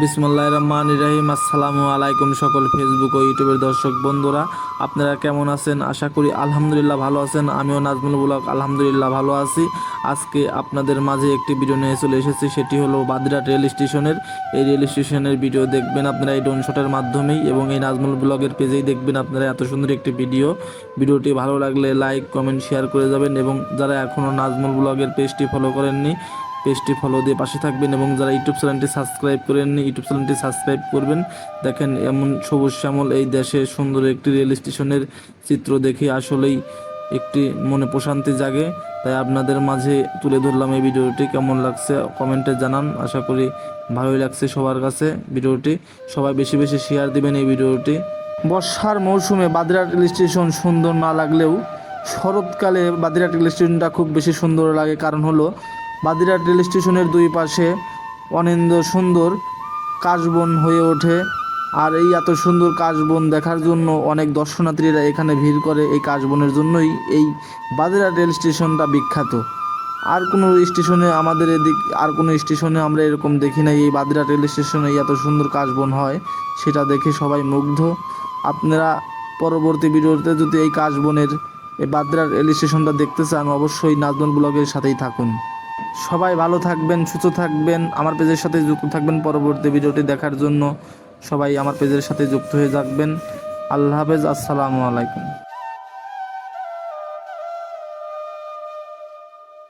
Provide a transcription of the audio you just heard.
বিসমুল্লাহ রহমান রাহিম। আসসালামু আলাইকুম সকল ফেসবুক ও ইউটিউবের দর্শক বন্ধুরা। আপনারা কেমন আছেন? আশা করি আলহামদুলিল্লাহ ভালো আছেন। আমিও নাজমুল ব্লক আলহামদুলিল্লাহ ভালো আছি। আজকে আপনাদের মাঝে একটি ভিডিও নিয়ে চলে এসেছি। সেটি হলো বাদিরাট রেল স্টেশনের। এই রেল স্টেশনের ভিডিও দেখবেন আপনারা এই ডোনশটের মাধ্যমেই এবং এই নাজমুল ব্লগের পেজেই দেখবেন আপনারা এত সুন্দর একটি ভিডিও ভিডিওটি ভালো লাগলে লাইক কমেন্ট শেয়ার করে যাবেন এবং যারা এখনও নাজমুল ব্লগের পেজটি ফলো করেননি পেজটি ফলো দিয়ে পাশে থাকবেন এবং যারা ইউটিউব চ্যানেলটি সাবস্ক্রাইব করেননি, ইউটিউব চ্যানেলটি সাবস্ক্রাইব করবেন। দেখেন এমন সবুজ শ্যামল এই দেশে সুন্দর একটি রেল স্টেশনের চিত্র দেখে আসলেই একটি মনে প্রশান্তি জাগে। তাই আপনাদের মাঝে তুলে ধরলাম এই ভিডিওটি। কেমন লাগছে কমেন্টে জানান। আশা করি ভালোই লাগছে সবার কাছে ভিডিওটি। সবাই বেশি বেশি শেয়ার দিবেন এই ভিডিওটি। বর্ষার মৌসুমে বাদিরাট রেল স্টেশন সুন্দর না লাগলেও শরৎকালে বাদিরাট রেল স্টেশনটা খুব বেশি সুন্দর লাগে। কারণ হলো বাদিরাট রেল স্টেশনের দুই পাশে অনিন্দ সুন্দর কাশবন হয়ে ওঠে। আর এই এত সুন্দর কাশবন দেখার জন্য অনেক দর্শনার্থীরা এখানে ভিড় করে এই কাশবনের জন্যই এই বাদিরাট রেল স্টেশনটা বিখ্যাত। আর কোনো স্টেশনে আমাদের এদিক, আর কোনো স্টেশনে আমরা এরকম দেখি নাই এই বাদিরাট রেল স্টেশনে এত সুন্দর কাশবন হয়, সেটা দেখে সবাই মুগ্ধ। আপনারা পরবর্তী ভিডিওতে যদি এই কাশবনের, এই বাদরার রেল স্টেশনটা দেখতে চান, অবশ্যই নাজমুল ব্লগের সাথেই থাকুন। সবাই ভালো থাকবেন, সুস্থ থাকবেন, আমার পেজের সাথে যুক্ত থাকবেন পরবর্তী ভিডিওটি দেখার জন্য সবাই আমার পেজের সাথে যুক্ত হয়ে থাকবেন। আল্লাহ হাফেজ, আসসালামু আলাইকুম।